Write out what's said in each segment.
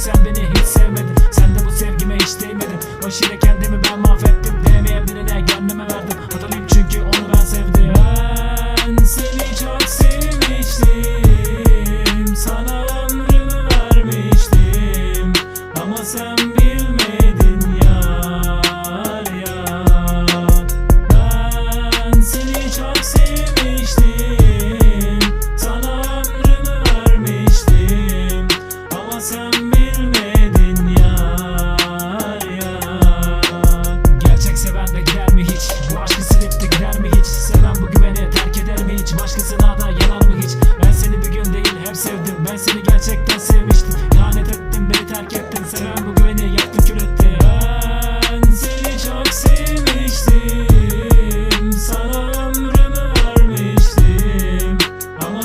sen beni hiç sevmedin. Sen de bu sevgime hiç değmedin. Hoş kendimi ben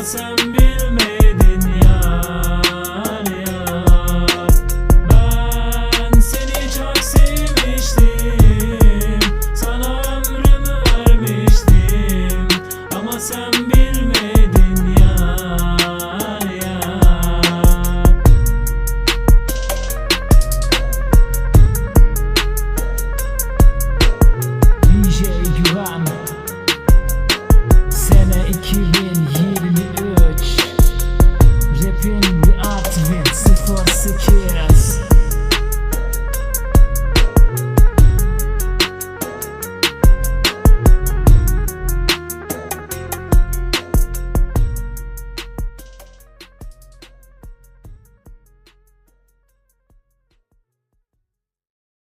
some